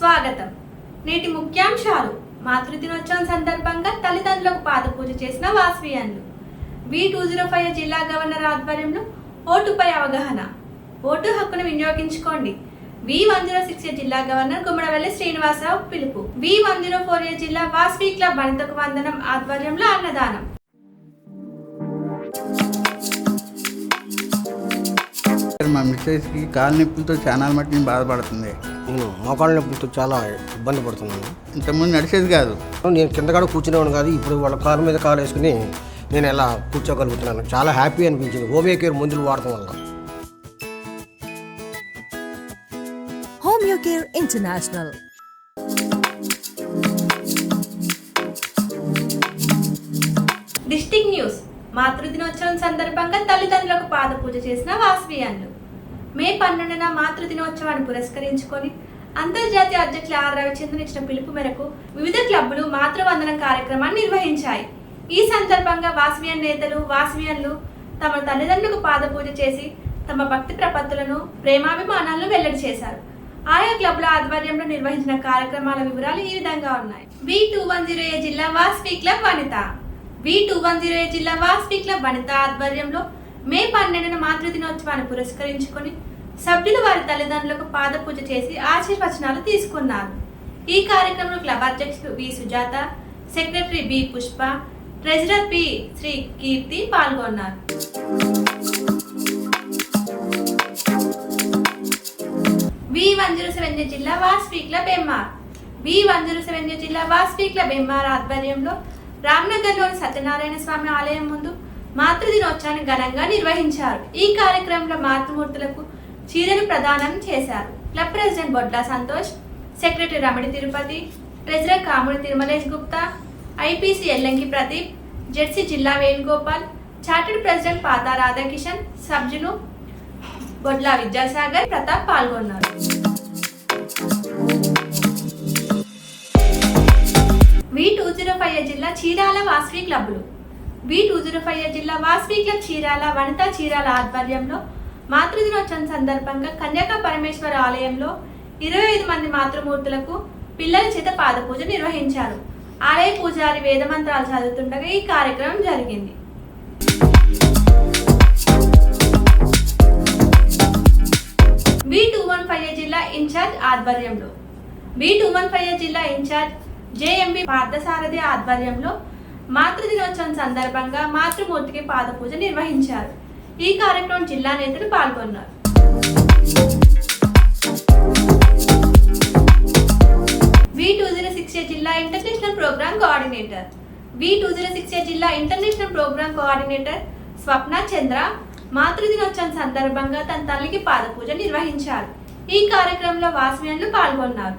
స్వాగతం. నేటి ముఖ్యాంశాలు. మాతృ దినోత్సవం సందర్భంగా తల్లిదండ్రులకు పాదపూజ చేసిన వాస్వియన్లు వి టూ జీరో ఫైవ్ జిల్లా గవర్నర్ ఆధ్వర్యంలో ఓటుపై అవగాహన. ఓటు హక్కును వినియోగించుకోండి. V one zero six A జిల్లా గవర్నర్ గుమ్మడవల్లి శ్రీనివాసరావు పిలుపు. వి వన్ జీరో ఫోర్ జిల్లా వాస్వి క్లబ్ వనితకు వందనం ఆధ్వర్యంలో అన్నదానం. మా మిస్సెస్కి కాలు నొప్పులతో చాలా మట్టి బాధపడుతుంది. నేను మోకాళ్ళ నొప్పులతో చాలా ఇబ్బంది పడుతున్నాను. ఇంతకుముందు నడిచేది కాదు. నేను కింద కూడా కూర్చునేవాడు కాదు ఇప్పుడు వాళ్ళ కాలు మీద కాలు వేసుకుని నేను ఎలా కూర్చోగలుగుతున్నాను. చాలా హ్యాపీ అనిపించింది. హోమియో కేర్ మందులు వాడటం వల్ల. Homeocare International. District news. మాతృ దినోత్సవం సందర్భంగా తల్లిదండ్రులకు పాద పూజ చేసిన వాస్వియన్లు మే పన్నెండున మాతృ దినోత్సవాన్ని పురస్కరించుకొని అంతర్జాతీయ అధ్యక్షులు ఆర్ రవిచంద్రన్ ఇచ్చిన పిలుపు మేరకు వివిధ క్లబ్బులు మాతృవందనం కార్యక్రమాన్ని నిర్వహించాయి. ఈ సందర్భంగా వాస్వియన్ నేతలు వాస్వియన్లు తమ తల్లిదండ్రులకు పాదపూజ చేసి తమ భక్తి ప్రపత్తులను ప్రేమాభిమానాలను వెల్లడి చేశారు. ఆయా క్లబ్ల ఆధ్వర్యంలో నిర్వహించిన కార్యక్రమాల వివరాలు ఈ విధంగా ఉన్నాయి. V two one zero A జిల్లా Vasavi club Vanitha. V two one zero A జిల్లా వాస్వి క్లబ్ వనిత ఆధ్వర్యంలో మే పన్నెండున మాతృ దినోత్సవాన్ని పురస్కరించుకొని సభ్యులు వారి తల్లిదండ్రులకు పాదపూజ చేసి ఆశీర్వచనాలు తీసుకున్నారు. ఈ కార్యక్రమంలో క్లబ్ అధ్యక్షులు V. Sujatha secretary B. Pushpa treasurer P. Sri Keerthi పాల్గొన్నారు. వి. వన్ జీరో సెవెన్ జిల్లా Vasavi club MR. V. One zero seven జిల్లా వాస్పీ క్లబ్ ఎంఆర్ ఆధ్వర్యంలో రామ్నగర్లోని సత్యనారాయణ స్వామి ఆలయం ముందు మాతృ దినోత్సవాన్ని ఘనంగా నిర్వహించారు. ఈ కార్యక్రమంలో మాతృమూర్తులకు చీరలు ప్రదానం చేశారు. Club president Bodla Santosh secretary Ramani Tirupati treasurer Kamudi Tirumalesh Gupta IPC Ellanki Pradeep ZC జిల్లా వేణుగోపాల్ చార్టెడ్ ప్రెసిడెంట్ పాతా రాధాకిషన్ సబ్జును బొడ్లా విద్యాసాగర్ ప్రతాప్ పాల్గొన్నారు. వి టూ జీరో ఫైవ్ జిల్లా చీరాల వాసవి క్లబ్లు బి టూ జీరో ఫైవ్ జిల్లా వాస్వి క్లబ్ చీరాల వనితా చీరాల ఆధ్వర్యంలో మాతృదినోత్సవం సందర్భంగా కన్యాక పరమేశ్వర ఆలయంలో ఇరవై ఐదు మంది మాతృమూర్తులకు పిల్లల చేత పాదపూజ నిర్వహించారు. ఆలయ పూజారి వేదమంత్రాలు చదువుతుండగా ఈ కార్యక్రమం జరిగింది. బి టూ వన్ ఫైవ్ జిల్లా ఇన్ఛార్జ్ ఆధ్వర్యంలో. బి టూ వన్ ఫైవ్ జిల్లా ఇన్ఛార్జ్ జేఎంబి పార్థసారథి ఆధ్వర్యంలో మాతృ దినోత్సవం సందర్భంగా మాతృమూర్తికి పాదపూజ నిర్వహించారు. ఈ కార్యక్రమం జిల్లా నేతలు పాల్గొన్నారు. V two zero six A జిల్లా international programme coordinator. V two zero six A జిల్లా international programme coordinator Swapna Chandra మాతృ దినోత్సవం సందర్భంగా తన తల్లికి పాదపూజ నిర్వహించారు. ఈ కార్యక్రమంలో వాస్మియన్లు పాల్గొన్నారు.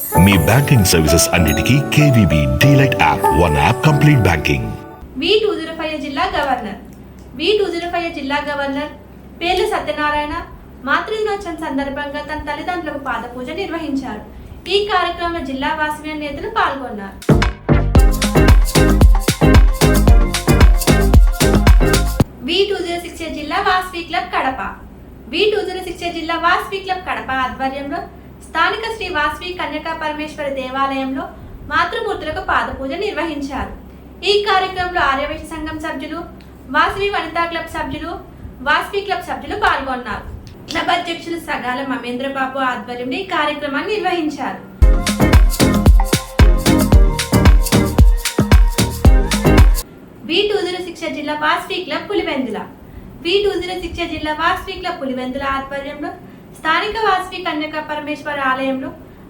మీ బ్యాంకింగ్ సర్వీసెస్ అన్నిటికీ KVB DLite app one app complete banking. V two zero five జిల్లా governor. V two zero five జిల్లా గవర్నర్ పేర్ల సత్యనారాయణ మాతృదినోత్సవం సందర్భంగా తన తల్లిదండ్రులకు పాదపూజ నిర్వహించారు. ఈ కార్యక్రమంలో జిల్లా వాసవ్య నేతలు పాల్గొన్నారు. వి టూ జీరో సిక్స్ జిల్లా Vasavi club Kadapa. V two zero six జిల్లా వాస్వి క్లబ్ కడప ఆధ్వర్యంలో స్థానిక శ్రీ వాస్వి కన్యకా పరమేశ్వర దేవాలయంలో మాతృమూర్తులకు పాదపూజ నిర్వహించారు. ఈ కార్యక్రమంలో ఆర్యవేశ సంఘం సభ్యులు వాస్వి వనితా క్లబ్ సభ్యులు వాస్వి క్లబ్ సభ్యులు పాల్గొన్నారు. క్లబ్ అధ్యక్షులు సగాల మహేంద్రబాబు ఆధ్వర్యంలో ఈ కార్యక్రమాన్ని నిర్వహించారు. వి టూ జీరో జిల్లా Vasavi club Pulivendula. V two zero six జిల్లా వాస్వి క్లబ్ పులివెందుల ఆధ్వర్యంలో స్థానిక వాసవి కన్యక పరమేశ్వర ఆలయంలో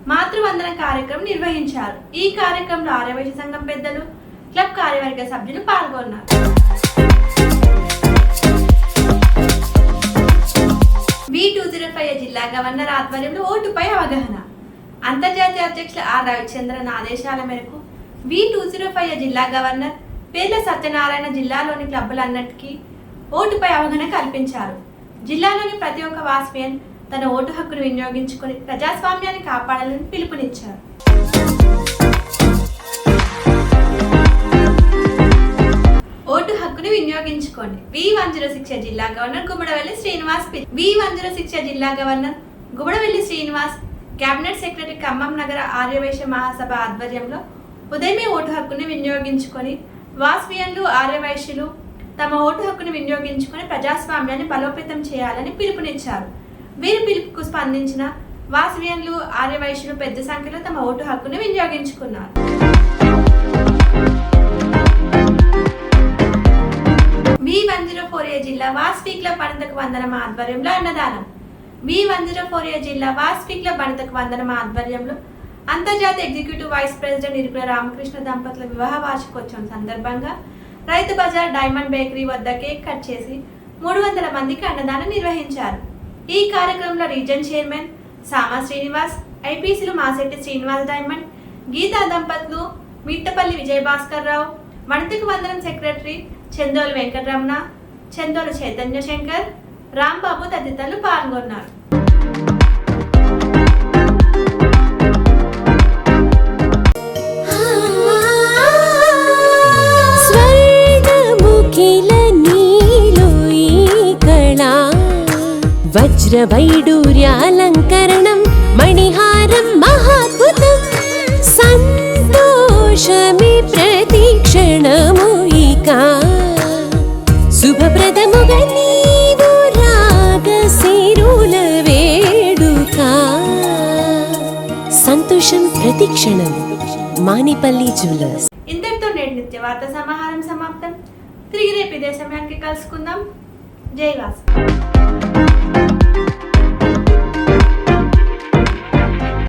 మాతృవందన కార్యక్రమం నిర్వహించారు. ఈ కార్యక్రమంలో ఆర్యవైశ్య సంఘం పెద్దలు క్లబ్ కార్యవర్గ సభ్యులు పాల్గొన్నారు. వి టూ జీరో ఫైవ్ జిల్లా గవర్నర్ ఆధ్వర్యంలో ఓటుపై అవగాహన. అంతర్జాతీయ అధ్యక్షులు ఆర్ రవిచంద్రన్ ఆదేశాల మేరకు వి టూ జీరో ఫైవ్ జిల్లా గవర్నర్ పేర్ల సత్యనారాయణ జిల్లాలోని క్లబ్బులన్నిటికీ ఓటుపై అవగాహన కల్పించారు. జిల్లాలోని ప్రతి ఒక్క వాస్పియన్ తన ఓటు హక్కును వినియోగించుకొని ప్రజాస్వామ్యాన్ని కాపాడాలని పిలుపునిచ్చారు. ఓటు హక్కును వినియోగించుకోండి. వి వన్ జీరో జిల్లా governor Gummadavelli Srinivas V one zero జిల్లా governor Gummadavelli Srinivas cabinet secretary Khammam నగర ఆర్యవైశ్య మహాసభ ఆధ్వర్యంలో ఉదయమే ఓటు హక్కును వినియోగించుకొని వాస్వియన్లు ఆర్యవైశ్యులు తమ ఓటు హక్కును వినియోగించుకొని ప్రజాస్వామ్యాన్ని బలోపేతం చేయాలని పిలుపునిచ్చారు. వీరి పిలుపుకు స్పందించిన వాసవ్యంలు ఆర్యవైశ్యులు పెద్ద సంఖ్యలో తమ ఓటు హక్కును వినియోగించుకున్నారు. V one zero four A జిల్లా వాస్పీక్ల బణితకు వందనం ఆధ్వర్యంలో అన్నదానం. V one zero four A జిల్లా వాస్పీక్ల బణితకు వందనం ఆధ్వర్యంలో అంతర్జాతీయ executive vice president Irukula Ramakrishna దంపతుల వివాహ వార్షికోత్సవం సందర్భంగా రైతు బజార్ డైమండ్ బేకరీ వద్ద కేక్ కట్ చేసి మూడు వందల మందికి అన్నదానం నిర్వహించారు. ఈ కార్యక్రమంలో రీజన్ చైర్మన్ సామా శ్రీనివాస్ ఐపీసీలు మాసెట్టి శ్రీనివాస్ డైమండ్ గీతా దంపతులు మిట్టపల్లి విజయభాస్కర్ రావు మణితికి వందనం సెక్రటరీ చందోలు వెంకటరమణ చందోలు చైతన్య శంకర్ రాంబాబు తదితరులు పాల్గొన్నారు. వజ్రవైడూర్యాలంకరణం మణిహారం మహాద్భుతం సంతోషమి ప్రతిక్షణము ఇక. శుభప్రదముగా నీవు రాగశిరుల వేడుక. సంతోషం ప్రతిక్షణం మానిపల్లి జ్యువెలర్స్. ఇంతటితో నేటి నిత్య వార్త సమాహారం సమాప్తం. తిరిగి రేపు ఇదే సమయానికి కలుసుకుందాం. జై వాసు.